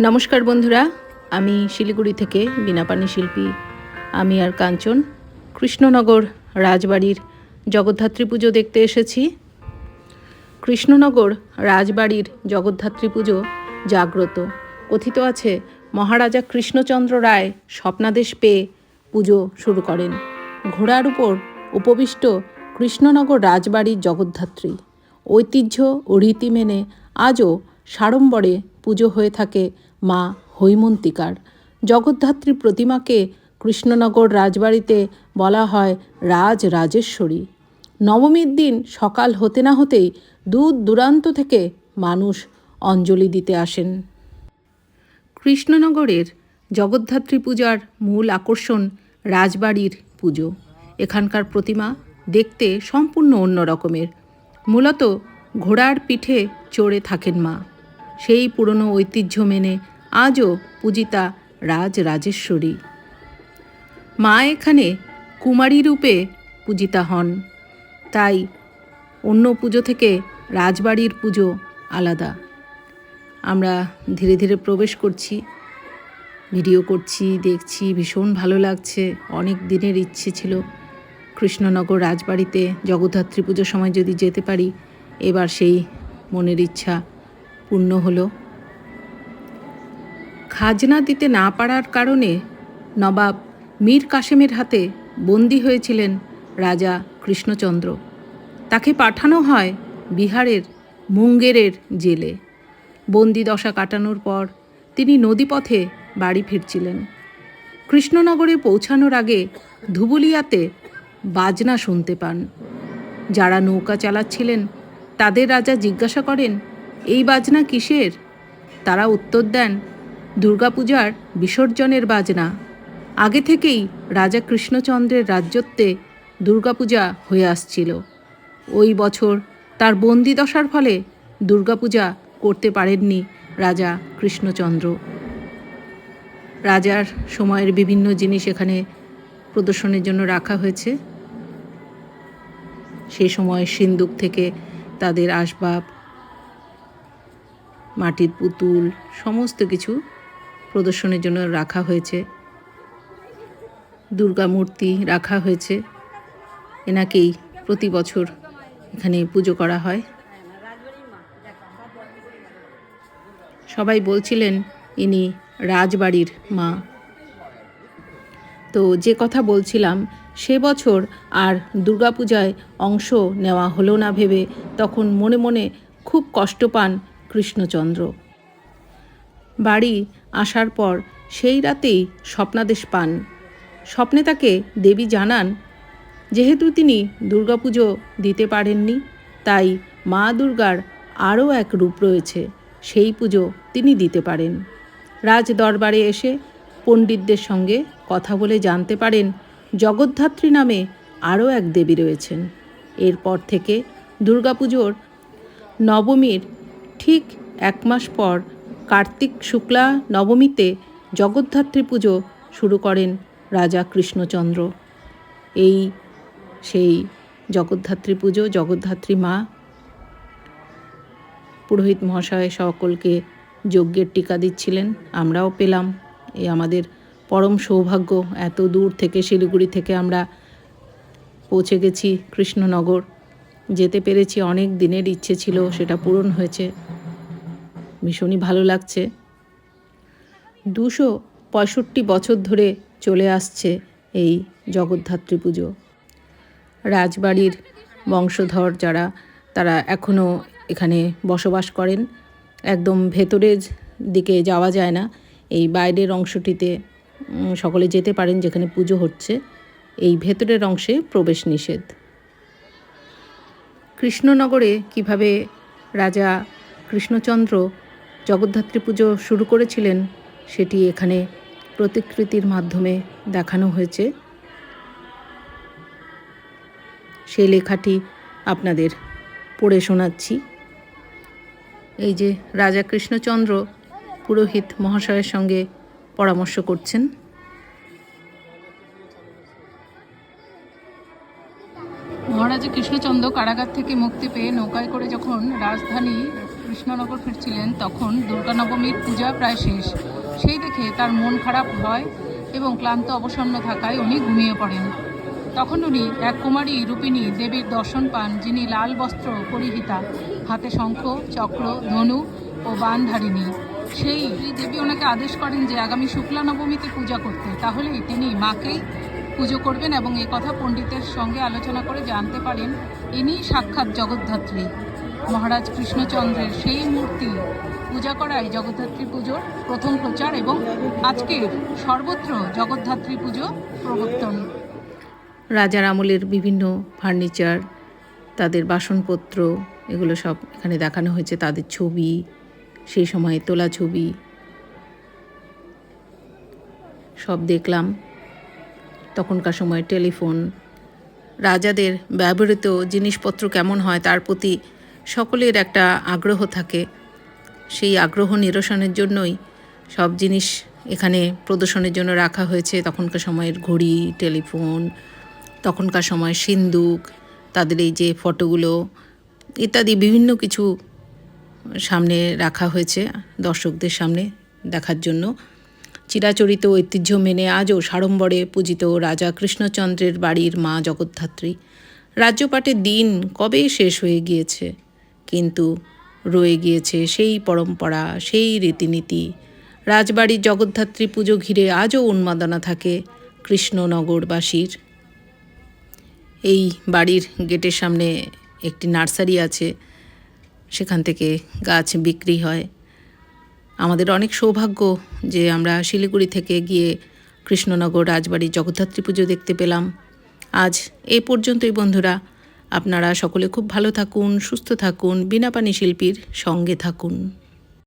নমস্কার বন্ধুরা, আমি শিলিগুড়ি থেকে বিনাপানি শিল্পী আমি আর কাঞ্চন। কৃষ্ণনগর রাজবাড়ির জগদ্ধাত্রী পুজো দেখতে এসেছি। কৃষ্ণনগর রাজবাড়ির জগদ্ধাত্রী পুজো জাগ্রত। কথিত আছে, মহারাজা কৃষ্ণচন্দ্র রায় স্বপ্নাদেশ পেয়ে পুজো শুরু করেন। ঘোড়ার উপর উপবিষ্ট কৃষ্ণনগর রাজবাড়ির জগদ্ধাত্রী। ঐতিহ্য ও রীতি মেনে আজও সাড়ম্বরে পুজো হয়ে থাকে মা হৈমন্তিকার। জগদ্ধাত্রী প্রতিমাকে কৃষ্ণনগর রাজবাড়িতে বলা হয় রাজ রাজেশ্বরী। নবমীর দিন সকাল হতে না হতেই দূর দূরান্ত থেকে মানুষ অঞ্জলি দিতে আসেন। কৃষ্ণনগরের জগদ্ধাত্রী পূজার মূল আকর্ষণ রাজবাড়ির পুজো। এখানকার প্রতিমা দেখতে সম্পূর্ণ অন্য রকমের। মূলত ঘোড়ার পিঠে চড়ে থাকেন মা। সেই পুরনো ঐতিহ্য মেনে আজও পূজিতা রাজ রাজেশ্বরী মা এখানে কুমারী রূপে পূজিতা হন। তাই অন্য পুজো থেকে রাজবাড়ির পুজো আলাদা। আমরা ধীরে ধীরে প্রবেশ করছি, ভিডিও করছি, দেখছি, ভীষণ ভালো লাগছে। অনেক দিনের ইচ্ছে ছিল কৃষ্ণনগর রাজবাড়িতে জগদ্ধাত্রী পুজোর সময় যদি যেতে পারি, এবার সেই মনের ইচ্ছা পূর্ণ হলো। খাজনা দিতে না পারার কারণে নবাব মীর কাসেমের হাতে বন্দী হয়েছিলেন রাজা কৃষ্ণচন্দ্র। তাকে পাঠানো হয় বিহারের মুঙ্গেরের জেলে। বন্দি দশা কাটানোর পর তিনি নদীপথে বাড়ি ফিরছিলেন। কৃষ্ণনগরে পৌঁছানোর আগে ধুবুলিয়াতে বাজনা শুনতে পান। যারা নৌকা চালাচ্ছিলেন, তাদের রাজা জিজ্ঞাসা করেন এই বাজনা কিসের? তারা উত্তর দেন, দুর্গাপূজার বিসর্জনের বাজনা। আগে থেকেই রাজা কৃষ্ণচন্দ্রের রাজ্যত্বে দুর্গাপূজা হয়ে আসছিল। ওই বছর তার বন্দিদশার ফলে দুর্গাপূজা করতে পারেননি রাজা কৃষ্ণচন্দ্র। রাজার সময়ের বিভিন্ন জিনিস এখানে প্রদর্শনের জন্য রাখা হয়েছে। সে সময় সিন্দুক থেকে তাদের আসবাব মাটির পুতুল, সমস্ত কিছু প্রদর্শনের জন্য রাখা হয়েছে। দুর্গা মূর্তি রাখা হয়েছে। এনাকেই প্রতি বছর এখানে পুজো করা হয়। সবাই বলছিলেন, ইনি রাজবাড়ির মা। তো যে কথা বলছিলাম, সে বছর আর দুর্গাপূজায় অংশ নেওয়া হলো না ভেবে তখন মনে মনে খুব কষ্ট পান কৃষ্ণচন্দ্র। বাড়ি আসার পর সেই রাতেই স্বপ্নাদেশ পান। স্বপ্নে তাকে দেবী জানান, যেহেতু তিনি দুর্গাপুজো দিতে পারেননি, তাই মা দুর্গার আরও এক রূপ রয়েছে, সেই পুজো তিনি দিতে পারেন। রাজ দরবারে এসে পণ্ডিতদের সঙ্গে কথা বলে জানতে পারেন, জগদ্ধাত্রী নামে আরও এক দেবী রয়েছেন। এরপর থেকে দুর্গাপুজোর নবমীর ঠিক এক মাস পর কার্তিক শুক্লা নবমীতে জগদ্ধাত্রী পুজো শুরু করেন রাজা কৃষ্ণচন্দ্র। এই সেই জগদ্ধাত্রী পুজো, জগদ্ধাত্রী মা পুরোহিত মহাশয় সকলকে যজ্ঞের টিকা দিচ্ছিলেন, আমরাও পেলাম। এই আমাদের পরম সৌভাগ্য, এত দূর থেকে শিলিগুড়ি থেকে আমরা পৌঁছে গেছি কৃষ্ণনগর। যেতে পেরেছি অনেক দিনের ইচ্ছে ছিল, সেটা পূরণ হয়েছে। ভীষণই ভালো লাগছে। দুশো পঁয়ষট্টি বছর ধরে চলে আসছে এই জগদ্ধাত্রী পুজো। রাজবাড়ির বংশধর যারা, তারা এখনও এখানে বসবাস করেন। একদম ভেতরের দিকে যাওয়া যায় না। এই বাইরের অংশটিতে সকলে যেতে পারেন যেখানে পুজো হচ্ছে। এই ভেতরের অংশে প্রবেশ নিষেধ। কৃষ্ণনগরে কীভাবে রাজা কৃষ্ণচন্দ্র জগদ্ধাত্রী পুজো শুরু করেছিলেন, সেটি এখানে প্রতিকৃতির মাধ্যমে দেখানো হয়েছে। সেই লেখাটি আপনাদের পড়ে শোনাচ্ছি। এই যে রাজা কৃষ্ণচন্দ্র পুরোহিত মহাশয়ের সঙ্গে পরামর্শ করছেন। মহারাজা কৃষ্ণচন্দ্র কারাগার থেকে মুক্তি পেয়ে নৌকায় করে যখন রাজধানী কৃষ্ণনগর ফিরছিলেন তখন দুর্গানবমীর পূজা প্রায় শেষ। সেই দেখে তার মন খারাপ হয় এবং ক্লান্ত অবসন্ন থাকায় উনি ঘুমিয়ে পড়েন। তখন উনি এক কুমারী রূপিণী দেবীর দর্শন পান, যিনি লাল বস্ত্র, পরিহিতা, হাতে শঙ্খ, চক্র, ধনু ও বানধারিণী। সেই দেবী ওনাকে আদেশ করেন যে আগামী শুক্লা নবমীতে পূজা করতে। তাহলেই তিনি মাকেই পুজো করবেন এবং কথা পণ্ডিতের সঙ্গে আলোচনা করে জানতে পারেন। ইনি সাক্ষাৎ জগদ্ধাত্রী। মহারাজ কৃষ্ণচন্দ্রের সেই মূর্তি পূজা করাই জগদ্ধাত্রী পুজোর প্রথম প্রচার এবং আজকে সর্বত্র জগদ্ধাত্রী পুজো প্রবর্তন। রাজার আমলের বিভিন্ন ফার্নিচার, তাদের বাসনপত্র, এগুলো সব এখানে দেখানো হয়েছে, তাদের ছবি, সেই সময়ে তোলা ছবি। সব দেখলাম। তখনকার সময় টেলিফোন। রাজাদের ব্যবহৃত জিনিসপত্র কেমন হয়, তার প্রতি সকলের একটা আগ্রহ থাকে। সেই আগ্রহ নিরসনের জন্যই সব জিনিস এখানে প্রদর্শনের জন্য রাখা হয়েছে। তখনকার সময়ের ঘড়ি, টেলিফোন, তখনকার সময় সিন্দুক, তাদের এই যে ফটোগুলো ইত্যাদি বিভিন্ন কিছু সামনে রাখা হয়েছে দর্শকদের সামনে দেখার জন্য। চিরাচরিত ঐতিহ্য মেনে আজও সাড়ম্বরে পূজিত রাজা কৃষ্ণচন্দ্রের বাড়ির মা জগদ্ধাত্রী। রাজ্যপাটের দিন কবে শেষ হয়ে গিয়েছে? কিন্তু রয়ে গিয়েছে সেই পরম্পরা, সেই রীতিনীতি। রাজবাড়ির জগদ্ধাত্রী পুজো ঘিরে আজও উন্মাদনা থাকে কৃষ্ণনগরবাসীর। এই বাড়ির গেটের সামনে একটি নার্সারি আছে, সেখান থেকে গাছ বিক্রি হয়। আমাদের অনেক সৌভাগ্য যে আমরা শিলিগুড়ি থেকে গিয়ে কৃষ্ণনগর রাজবাড়ির জগদ্ধাত্রী পুজো দেখতে পেলাম। আজ এই পর্যন্তই বন্ধুরা। আপনারা সকলে খুব ভালো থাকুন সুস্থ থাকুন বিনা পানি শিল্পীর সঙ্গে থাকুন।